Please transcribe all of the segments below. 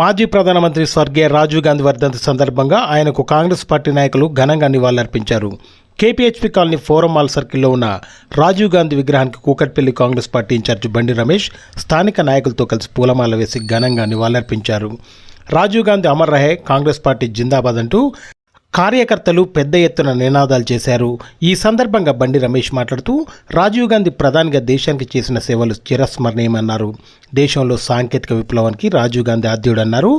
మాజీ ప్రధానమంత్రి స్వర్గీయ రాజీవ్ గాంధీ వర్ధంతి సందర్భంగా ఆయనకు కాంగ్రెస్ పార్టీ నాయకులు ఘనంగా నివాళులర్పించారు. కేపీహెచ్పీ కాలనీ ఫోరం మాల్ సర్కిల్లో ఉన్న రాజీవ్ గాంధీ విగ్రహానికి కూకట్పల్లి కాంగ్రెస్ పార్టీ ఇన్ఛార్జి బండి రమేష్ స్థానిక నాయకులతో కలిసి పూలమాల వేసి ఘనంగా నివాళులర్పించారు. రాజీవ్ గాంధీ అమర్ రహే కాంగ్రెస్ పార్టీ జిందాబాద్ అంటూ కార్యకర్తలు పెద్ద ఎత్తున నినాదాలు చేశారు. ఈ సందర్భంగా బండి రమేష్ మాట్లాడుతూ రాజీవ్ గాంధీ ప్రధానిగా దేశానికి చేసిన సేవలు చిరస్మరణీయమన్నారు. దేశంలో సాంకేతిక విప్లవానికి రాజీవ్ గాంధీ ఆద్యుడన్నారు.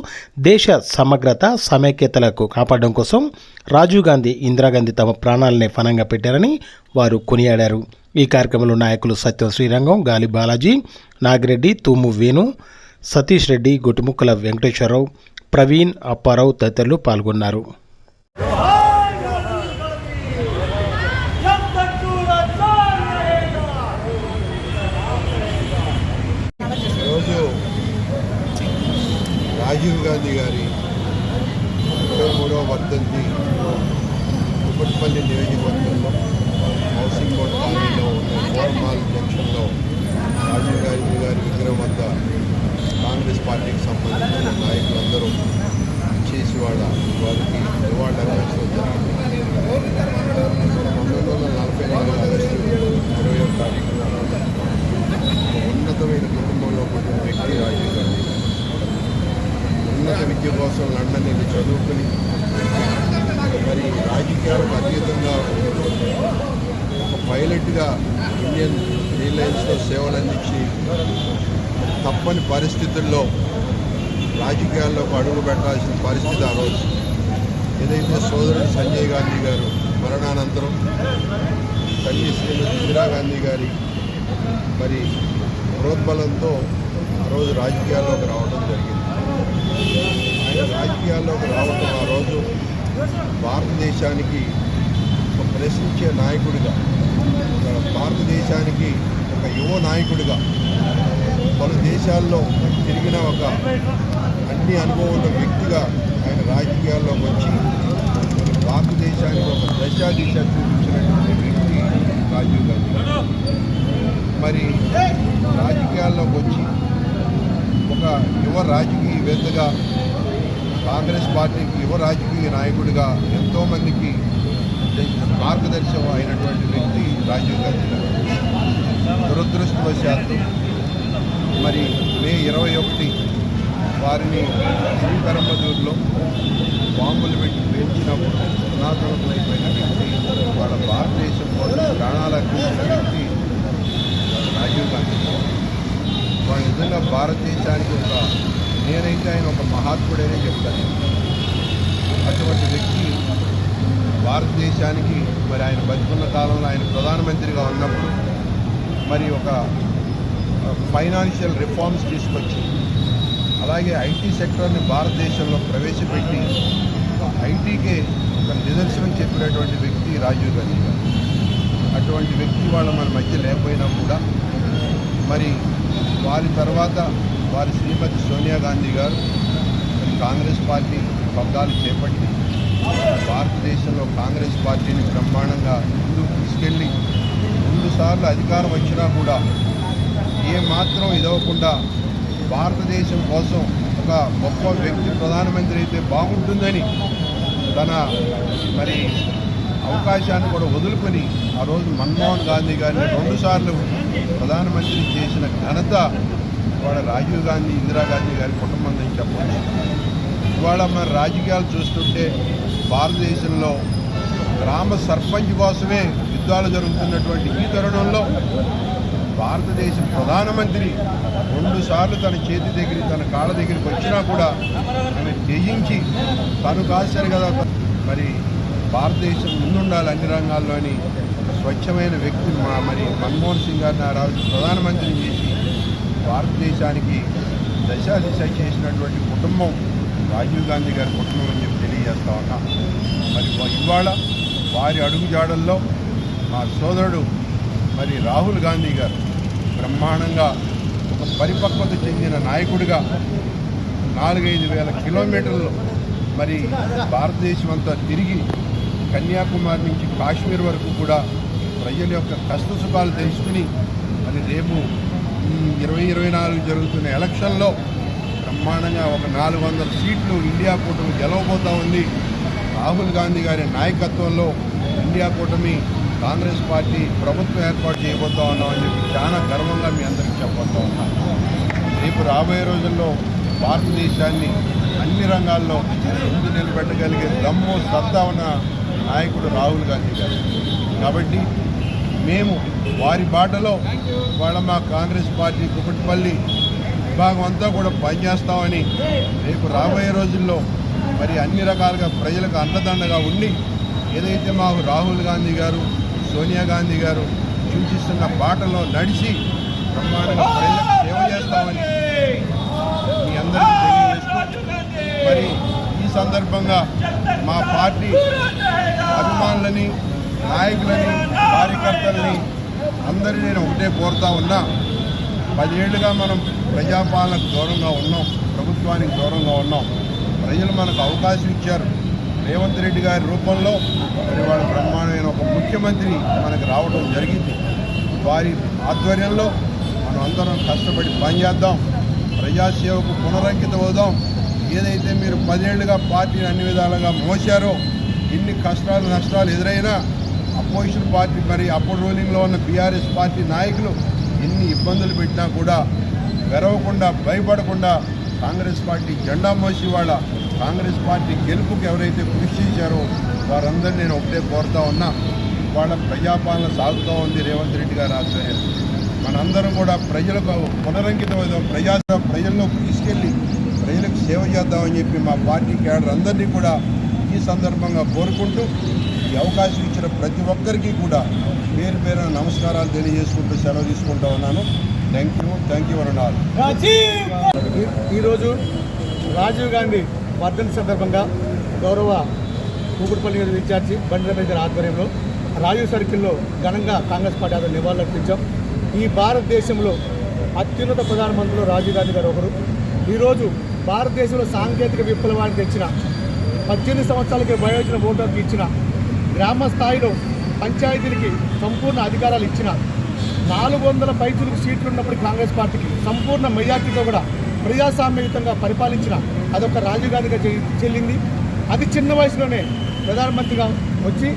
దేశ సమగ్రత సమైక్యతలకు కాపాడడం కోసం రాజీవ్ గాంధీ ఇందిరాగాంధీ తమ ప్రాణాలనే ఫలంగా పెట్టారని వారు కొనియాడారు. ఈ కార్యక్రమంలో నాయకులు సత్యం శ్రీరంగం గాలి బాలాజీ నాగిరెడ్డి తూము వేణు సతీష్ రెడ్డి గుటుముక్కల వెంకటేశ్వరరావు ప్రవీణ్ అప్పారావు తదితరులు పాల్గొన్నారు. Oh! సంవత్సరం లండన్ వెళ్ళి చదువుకుని మరి రాజకీయాలకు అతీతంగా ఒక పైలట్గా ఇండియన్ ఎయిర్లైన్స్లో సేవలు అందించి తప్పని పరిస్థితుల్లో రాజకీయాల్లోకి అడుగు పెట్టాల్సిన పరిస్థితి ఆ రోజు. ఏదైతే సోదరుడు సంజయ్ గాంధీ గారు మరణానంతరం తల్లి శ్రీమతి ఇందిరాగాంధీ గారి మరి ప్రోద్బలంతో ఆ రోజు రాజకీయాల్లోకి రావడం జరిగింది. రాజకీయాల్లోకి రావటం ఆ రోజు భారతదేశానికి ఒక ప్రశ్నించే నాయకుడిగా భారతదేశానికి ఒక యువ నాయకుడిగా పలు దేశాల్లో తిరిగిన ఒక అన్ని అనుభవం ఉన్న వ్యక్తిగా ఆయన రాజకీయాల్లోకి వచ్చి భారతదేశానికి ఒక దశ దిశ చూపించినటువంటి వ్యక్తి రాజీవ్ గాంధీ మరి రాజకీయాల్లోకి వచ్చి ఒక యువ రాజకీయవేత్తగా కాంగ్రెస్ పార్టీకి యువ రాజకీయ నాయకుడిగా ఎంతోమందికి మార్గదర్శకం అయినటువంటి వ్యక్తి రాజీవ్ గాంధీ గారు. దురదృష్టవశాత్తు మరి మే ఇరవై ఒకటి వారిని శ్రీపెరంబదూరులో బాంబులు పెట్టి పేల్చినప్పుడు సనాతనమైపోయిన వ్యక్తి వాళ్ళ భారతదేశం కోసం ప్రాణాలు అర్పించిన వ్యక్తి రాజీవ్ గాంధీ. వాళ్ళు నిజంగా భారతదేశానికి ఒక నేనైతే ఆయన ఒక మహాత్ముడేనే చెప్తాను. అటువంటి వ్యక్తి భారతదేశానికి మరి ఆయన బతుకున్న కాలంలో ఆయన ప్రధానమంత్రిగా ఉన్నప్పుడు మరి ఒక ఫైనాన్షియల్ రిఫార్మ్స్ తీసుకొచ్చి అలాగే ఐటీ సెక్టర్ని భారతదేశంలో ప్రవేశపెట్టి ఐటీకే ఒక నిదర్శనం చెప్పినటువంటి వ్యక్తి రాజీవ్ గాంధీ గారు. అటువంటి వ్యక్తి వాళ్ళ మన మధ్య లేకపోయినా కూడా మరి వారి తర్వాత వారి శ్రీమతి సోనియా గాంధీ గారు కాంగ్రెస్ పార్టీ పగ్గాలు చేపట్టి భారతదేశంలో కాంగ్రెస్ పార్టీని బ్రహ్మాండంగా ముందుకు తీసుకెళ్ళి రెండు సార్లు అధికారం వచ్చినా కూడా ఏ మాత్రం ఇదవకుండా భారతదేశం కోసం ఒక గొప్ప వ్యక్తి ప్రధానమంత్రి అయితే బాగుంటుందని తన మరి అవకాశాన్ని కూడా వదులుకొని ఆ రోజు మన్మోహన్ గాంధీ గారిని రెండుసార్లు ప్రధానమంత్రి చేసిన ఘనత ఇవాళ రాజీవ్ గాంధీ ఇందిరాగాంధీ గారి కుటుంబం నుంచి చెప్పండి. ఇవాళ మన రాజకీయాలు చూస్తుంటే భారతదేశంలో గ్రామ సర్పంచ్ కోసమే యుద్ధాలు జరుగుతున్నటువంటి ఈ తరుణంలో భారతదేశ ప్రధానమంత్రి రెండుసార్లు తన చేతి దగ్గర తన కాళ్ళ దగ్గరికి వచ్చినా కూడా ఆమె జయించి తను కాశారు కదా. మరి భారతదేశం ముందుండాలి అన్ని రంగాల్లోని స్వచ్ఛమైన వ్యక్తి మా మరి మన్మోహన్ సింగ్ గారిని ఆ రోజు ప్రధానమంత్రిని చేసి భారతదేశానికి దశాదిశ చేసినటువంటి కుటుంబం రాజీవ్ గాంధీ గారి కుటుంబం అని చెప్పి తెలియజేస్తా ఉన్నా. మరి ఇవాళ వారి అడుగుజాడల్లో మా సోదరుడు మరి రాహుల్ గాంధీ గారు బ్రహ్మాండంగా ఒక పరిపక్వత చెందిన నాయకుడిగా నాలుగైదు వేల కిలోమీటర్లు మరి భారతదేశం అంతా తిరిగి కన్యాకుమారి నుంచి కాశ్మీర్ వరకు కూడా ప్రజల యొక్క కష్ట సుఖాలు తెలుసుకుని మరి రేపు ఈ ఇరవై ఇరవై నాలుగు జరుగుతున్న ఎలక్షన్లో బ్రహ్మాండంగా ఒక నాలుగు వందల సీట్లు ఇండియా కూటమి గెలవబోతా ఉంది. రాహుల్ గాంధీ గారి నాయకత్వంలో ఇండియా కూటమి కాంగ్రెస్ పార్టీ ప్రభుత్వం ఏర్పాటు చేయబోతా ఉన్నామని చెప్పి చాలా గర్వంగా మీ అందరికీ చెప్పబోతా ఉన్నాం. రేపు రాబోయే రోజుల్లో భారతదేశాన్ని అన్ని రంగాల్లో ముందు నిలబెట్టగలిగే దమ్ము సత్తా ఉన్న నాయకుడు రాహుల్ గాంధీ గారు. కాబట్టి మేము వారి బాటలో వాళ్ళ మా కాంగ్రెస్ పార్టీ కుకట్పల్లి విభాగం అంతా కూడా పనిచేస్తామని రేపు రాబోయే రోజుల్లో మరి అన్ని రకాలుగా ప్రజలకు అండదండగా ఉండి ఏదైతే మాకు రాహుల్ గాంధీ గారు సోనియా గాంధీ గారు సూచిస్తున్న బాటలో నడిచి బ్రహ్మాండంగా ప్రజలకు సేవ చేస్తామని మీ అందరికీ తెలియజేస్తూ మరి ఈ సందర్భంగా మా పార్టీ అభిమానులని నాయకులని కార్యకర్తలని అందరినీ నేను ఒకటే కోరుతా ఉన్నా పదేళ్ళుగా మనం ప్రజాపాలనకు దూరంగా ఉన్నాం ప్రభుత్వానికి దూరంగా ఉన్నాం. ప్రజలు మనకు అవకాశం ఇచ్చారు. రేవంత్ రెడ్డి గారి రూపంలో మరి వాళ్ళ బ్రహ్మాండమైన ఒక ముఖ్యమంత్రి మనకు రావడం జరిగింది. వారి ఆధ్వర్యంలో మనం అందరం కష్టపడి పనిచేద్దాం ప్రజాసేవకు పునరంకిత అవుదాం. ఏదైతే మీరు పదేళ్ళుగా పార్టీని అన్ని విధాలుగా మోసారో ఎన్ని కష్టాలు నష్టాలు ఎదురైనా అపోజిషన్ పార్టీ మరి అప్పుడు రూలింగ్లో ఉన్న బీఆర్ఎస్ పార్టీ నాయకులు ఎన్ని ఇబ్బందులు పెట్టినా కూడా వెరవకుండా భయపడకుండా కాంగ్రెస్ పార్టీ జెండా మోసి వాళ్ళ కాంగ్రెస్ పార్టీ గెలుపుకి ఎవరైతే కృషి చేశారో వారందరూ నేను ఒకటే కోరుతా ఉన్నా వాళ్ళ ప్రజాపాలన సాగుతూ ఉంది రేవంత్ రెడ్డి గారు ఆధ్వర్యం మనందరం కూడా ప్రజలకు పునరంకితం ప్రజా ప్రజల్లో తీసుకెళ్ళి ప్రజలకు సేవ చేద్దామని చెప్పి మా పార్టీ క్యాడర్ అందరినీ కూడా ఈ సందర్భంగా కోరుకుంటూ ఈ అవకాశం ఇచ్చిన ప్రతి ఒక్కరికి కూడా పేరు పేరున నమస్కారాలు తెలియజేసుకుంటూ సెలవు తీసుకుంటా ఉన్నాను. థ్యాంక్ యూ థ్యాంక్ యూ అన్నారు ఈరోజు రాజీవ్ గాంధీ వర్ధంతి సందర్భంగా గౌరవ కూకుడుపల్లి విద్యార్థి ఇన్ఛార్జి బండి ఆధ్వర్యంలో రాజీవ్ సర్కిల్లో ఘనంగా కాంగ్రెస్ పార్టీ ఆధ్వర్యంలో నివాళులర్పించాం ఈ భారతదేశంలో అత్యున్నత ప్రధానమంత్రులు రాజీవ్ గాంధీ గారు ఒకరు. ఈరోజు భారతదేశంలో సాంకేతిక విప్లవాన్ని తెచ్చిన పద్దెనిమిది సంవత్సరాలకి వయోజన ఓటర్కి ఇచ్చిన గ్రామ స్థాయిలో పంచాయతీలకి సంపూర్ణ అధికారాలు ఇచ్చిన నాలుగు వందల పైచులకు సీట్లు ఉన్నప్పుడు కాంగ్రెస్ పార్టీకి సంపూర్ణ మెజార్టీతో కూడా ప్రజాస్వామ్యయుతంగా పరిపాలించిన అదొక రాజీవ్ గాంధీగా చె- చెల్లింది. అది చిన్న వయసులోనే ప్రధానమంత్రిగా వచ్చి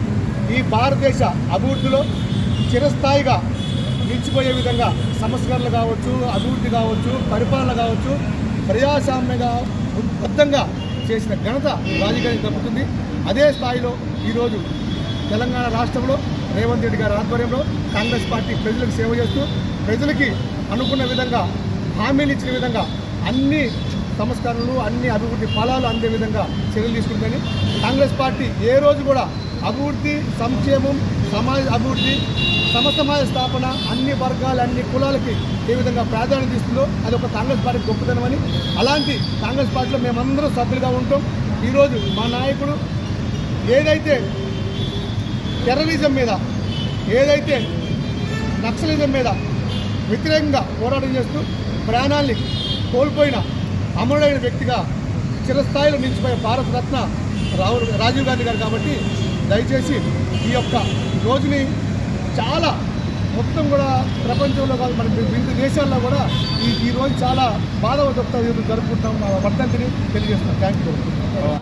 ఈ భారతదేశ అభివృద్ధిలో చిరస్థాయిగా నిలిచిపోయే విధంగా సంస్కరణలు కావచ్చు అభివృద్ధి కావచ్చు పరిపాలన కావచ్చు ప్రజాస్వామ్యంగా బద్ధంగా చేసిన ఘనత రాజీవ్ గాంధీ దక్కుతుంది అదే స్థాయిలో ఈరోజు తెలంగాణ రాష్ట్రంలో రేవంత్ రెడ్డి గారి ఆధ్వర్యంలో కాంగ్రెస్ పార్టీ ప్రజలకు సేవ చేస్తూ ప్రజలకి అనుకున్న విధంగా హామీలు ఇచ్చిన విధంగా అన్ని సంస్కరణలు అన్ని అభివృద్ధి ఫలాలు అందే విధంగా చర్యలు తీసుకుంటుందని కాంగ్రెస్ పార్టీ ఏ రోజు కూడా అభివృద్ధి సంక్షేమం సమాజ అభివృద్ధి సమసమాజ స్థాపన అన్ని వర్గాలు అన్ని కులాలకి ఏ విధంగా ప్రాధాన్యత ఇస్తుందో అది ఒక కాంగ్రెస్ పార్టీ గొప్పతనమని అలాంటి కాంగ్రెస్ పార్టీలో మేమందరం సభ్యులుగా ఉంటాం. ఈరోజు మా నాయకుడు ఏదైతే టెర్రరిజం మీద ఏదైతే నక్సలిజం మీద వ్యతిరేకంగా పోరాటం చేస్తూ ప్రాణాల్ని కోల్పోయిన అమరుడైన వ్యక్తిగా చిరస్థాయిలో నిలిచిపోయే భారతరత్న రాహుల్ రాజీవ్ గాంధీ గారు కాబట్టి దయచేసి ఈ యొక్క రోజుని చాలా మొత్తం కూడా ప్రపంచంలో కాదు మన వివిధ దేశాల్లో కూడా ఈ రోజు చాలా బాధ జరుపుకుంటాం మా వర్ధంతిని తెలియజేస్తున్నాం. Thank you